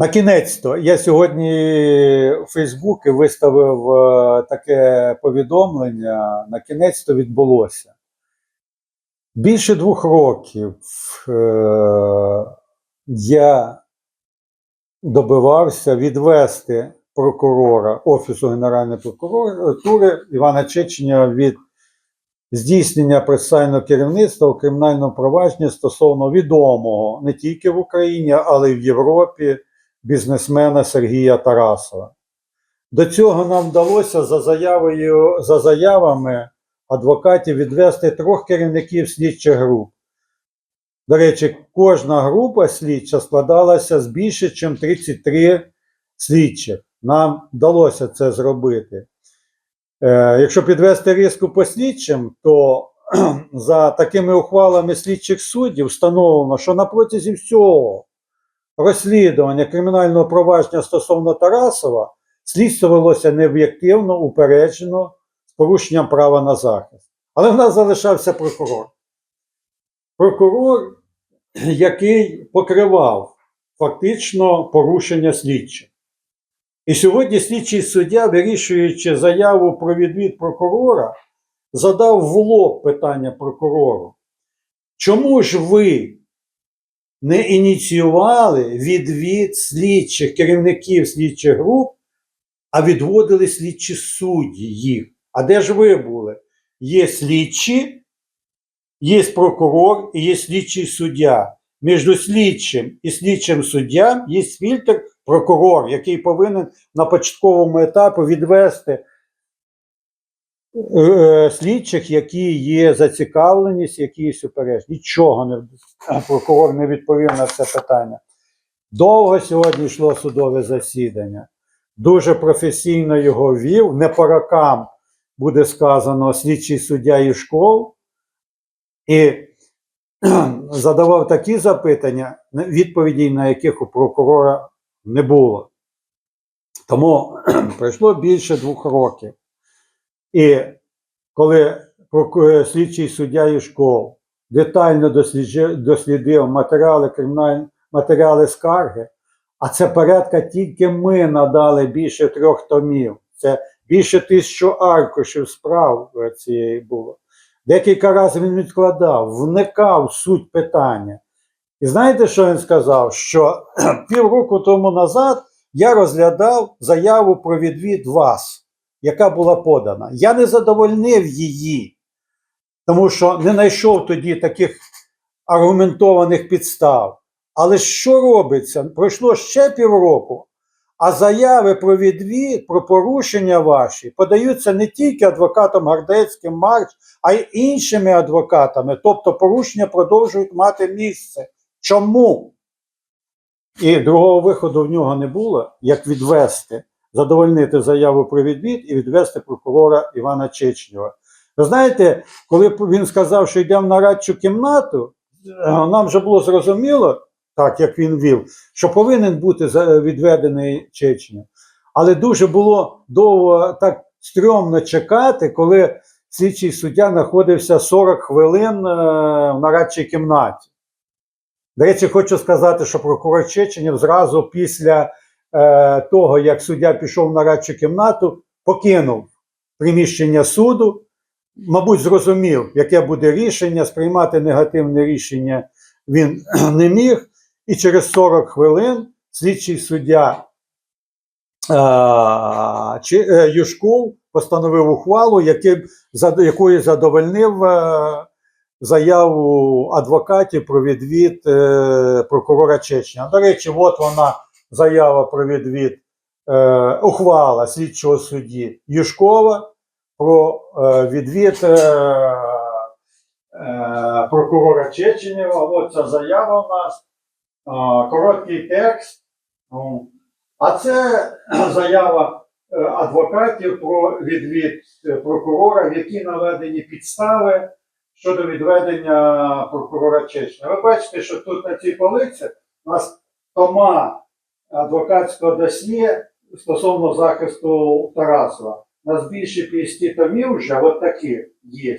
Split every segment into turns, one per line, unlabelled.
На кінець то я сьогодні у Фейсбуці виставив е, таке повідомлення. На кінець то відбулося. Більше двох років е, я добивався відвести прокурора Офісу Генеральної прокуратури Івана Чеченя від здійснення процесуального керівництва у кримінальному провадженні стосовно відомого не тільки в Україні, але й в Європі бізнесмена Сергія Тарасова. До цього нам вдалося за, заявою, за заявами адвокатів відвести трьох керівників слідчих груп. До речі, кожна група слідча складалася з більше, ніж 33 слідчих. Нам вдалося це зробити. Е, якщо підвести різку по слідчим, то за такими ухвалами слідчих суддів встановлено, що на протязі всього розслідування кримінального провадження стосовно Тарасова слідство велося необ'єктивно, упереджено з порушенням права на захист. Але в нас залишався прокурор. Прокурор, який покривав фактично порушення слідчих. І сьогодні слідчий суддя, вирішуючи заяву про відвід прокурора, задав в лоб питання прокурору. Чому ж ви не ініціювали відвід слідчих керівників слідчих груп, а відводили слідчі судді їх? А де ж ви були? Є слідчі, є прокурор і є слідчий суддя. Між слідчим і слідчим суддям є фільтр прокурор, який повинен на початковому етапі відвести слідчих, які є зацікавленість, які є супереч. Нічого не прокурор не відповів на це питання. Довго сьогодні йшло судове засідання. Дуже професійно його вів. Не по рокам буде сказано слідчий суддя і школ. І задавав такі запитання, відповідей на яких у прокурора не було. Тому пройшло більше двох років. І коли проку- слідчий суддя і школ детально дослідив матеріали кримінальні матеріали скарги, а це порядка тільки ми надали більше трьох томів. Це більше тисячу аркушів справ е, цієї було. Декілька разів він відкладав, вникав в суть питання. І знаєте, що він сказав? Що півроку тому назад я розглядав заяву про відвід вас, яка була подана. Я не задовольнив її, тому що не знайшов тоді таких аргументованих підстав. Але що робиться? Пройшло ще півроку, а заяви про відвід, про порушення ваші подаються не тільки адвокатом Гардецьким, Марч, а й іншими адвокатами. Тобто порушення продовжують мати місце. Чому? І другого виходу в нього не було, як відвести, задовольнити заяву про відвід і відвести прокурора Івана Чечнєва. Ви знаєте, коли він сказав, що йдемо на радчу кімнату, е, нам вже було зрозуміло, так як він вів, що повинен бути відведений Чечнєв. Але дуже було довго так стрьомно чекати, коли слідчий суддя знаходився 40 хвилин е, в нарадчій кімнаті. До речі, хочу сказати, що прокурор Чеченів зразу після е, того, як суддя пішов на радчу кімнату, покинув приміщення суду, мабуть, зрозумів, яке буде рішення, сприймати негативне рішення він не міг. І через 40 хвилин слідчий суддя е, е, Юшков постановив ухвалу, яким, за, якою задовольнив е, заяву адвокатів про відвід е, прокурора Чечня. До речі, от вона заява про відвід, е, ухвала слідчого судді Юшкова про е, відвід е, е, прокурора Чеченєва. От ця заява у нас. Е, короткий текст. Ну, А це заява е, адвокатів про відвід е, прокурора, в якій наведені підстави щодо відведення прокурора Чечня. Ви бачите, що тут на цій полиці у нас тома адвокатського досьє стосовно захисту Тарасова. Нас більше 50 томів вже от такі є.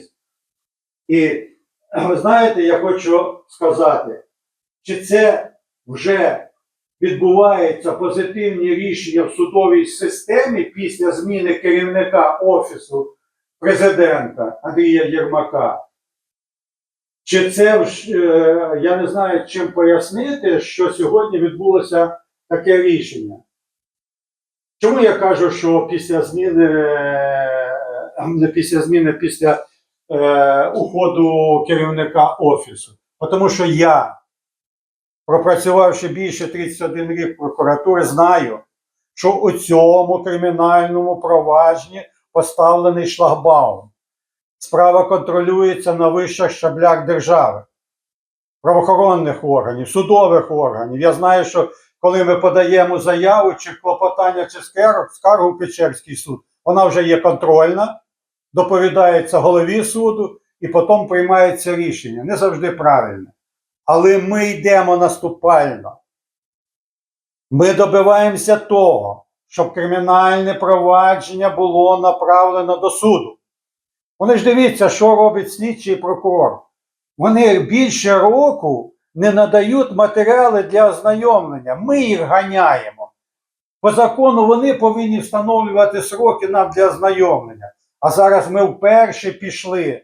І ви знаєте, я хочу сказати, чи це вже відбуваються позитивні рішення в судовій системі після зміни керівника Офісу президента Андрія Єрмака. Чи це ж, е, я не знаю, чим пояснити, що сьогодні відбулося таке рішення? Чому я кажу, що після зміни, е, після зміни, після е, уходу керівника офісу? Тому що я, пропрацювавши більше 31 рік в прокуратурі, знаю, що у цьому кримінальному провадженні поставлений шлагбаум. Справа контролюється на вищих щаблях держави, правоохоронних органів, судових органів. Я знаю, що коли ми подаємо заяву чи клопотання чи скаргу, в Печерський суд, вона вже є контрольна, доповідається голові суду і потім приймається рішення. Не завжди правильне. Але ми йдемо наступально. Ми добиваємося того, щоб кримінальне провадження було направлено до суду. Вони ж дивіться, що робить слідчий прокурор. Вони більше року не надають матеріали для ознайомлення. Ми їх ганяємо. По закону вони повинні встановлювати сроки нам для ознайомлення. А зараз ми вперше пішли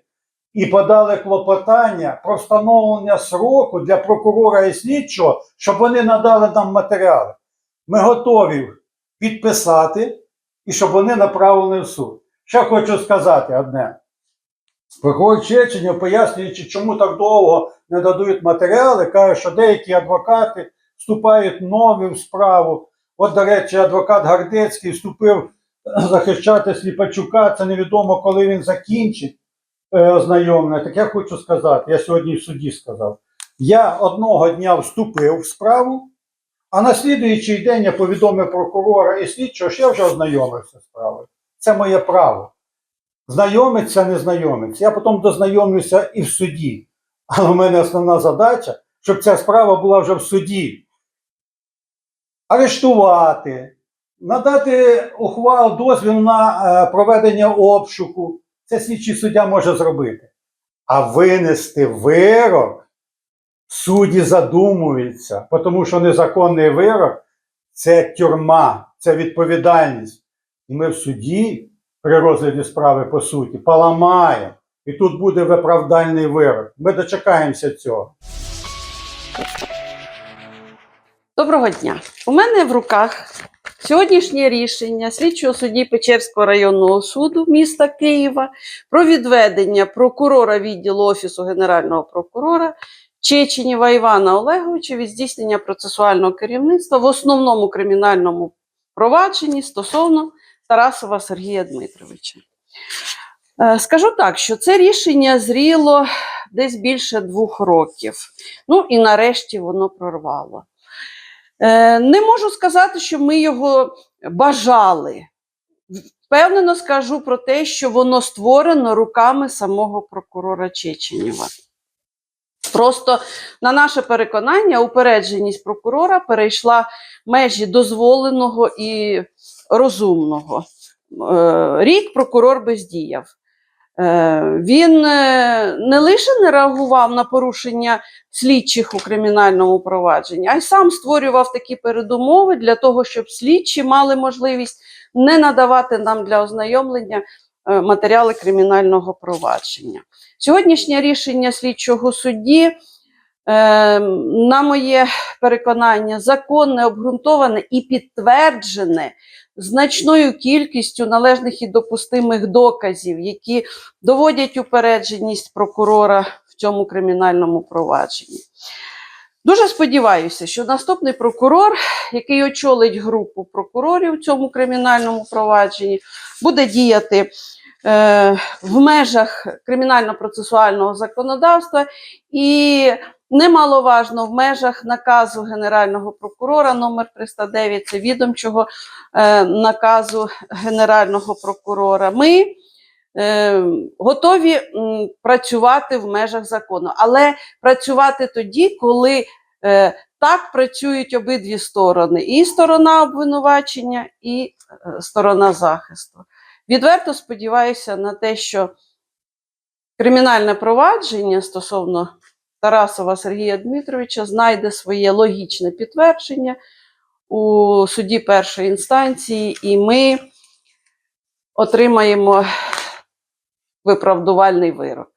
і подали клопотання про встановлення сроку для прокурора і слідчого, щоб вони надали нам матеріали. Ми готові підписати і щоб вони направлені в суд. Ще хочу сказати одне. Прокурор Чеченів, пояснюючи, чому так довго не дадуть матеріали, каже, що деякі адвокати вступають нові в справу. От, до речі, адвокат Гардецький вступив захищати Сліпачука. Це невідомо, коли він закінчить е, ознайомлення. Так я хочу сказати, я сьогодні в суді сказав. Я одного дня вступив в справу, а на слідуючий день я повідомив прокурора і слідчого, що я вже ознайомився з справою. Це моє право. Знайомиться, не знайомиться. Я потім дознайомлюся і в суді. Але в мене основна задача, щоб ця справа була вже в суді. Арештувати, надати ухвалу дозвіл на е, проведення обшуку. Це слідчий суддя може зробити. А винести вирок судді задумуються, тому що незаконний вирок це тюрма, це відповідальність. І ми в суді при розгляді справи по суті поламаємо. І тут буде виправдальний вирок. Ми дочекаємося цього.
Доброго дня. У мене в руках сьогоднішнє рішення слідчого судді Печерського районного суду міста Києва про відведення прокурора відділу Офісу Генерального прокурора Чеченєва Івана Олеговича від здійснення процесуального керівництва в основному кримінальному провадженні стосовно Тарасова Сергія Дмитровича. Е, Скажу так, що це рішення зріло десь більше двох років. Ну і нарешті воно прорвало. Е, Не можу сказати, що ми його бажали. Впевнено скажу про те, що воно створено руками самого прокурора Чеченєва. Просто на наше переконання, упередженість прокурора перейшла межі дозволеного і розумного. Е, Рік прокурор бездіяв. Е, Він е, не лише не реагував на порушення слідчих у кримінальному провадженні, а й сам створював такі передумови для того, щоб слідчі мали можливість не надавати нам для ознайомлення матеріали кримінального провадження. Сьогоднішнє рішення слідчого судді, на моє переконання, законне, обґрунтоване і підтверджене значною кількістю належних і допустимих доказів, які доводять упередженість прокурора в цьому кримінальному провадженні. Дуже сподіваюся, що наступний прокурор, який очолить групу прокурорів у цьому кримінальному провадженні, буде діяти е, в межах кримінально-процесуального законодавства і немаловажно в межах наказу Генерального прокурора номер 309, це відомчого е, наказу Генерального прокурора. Ми е, готові м, працювати в межах закону, але працювати тоді, коли е, так працюють обидві сторони: і сторона обвинувачення, і е, сторона захисту. Відверто сподіваюся на те, що кримінальне провадження стосовно Тарасова Сергія Дмитровича знайде своє логічне підтвердження у суді першої інстанції, і ми отримаємо виправдувальний вирок.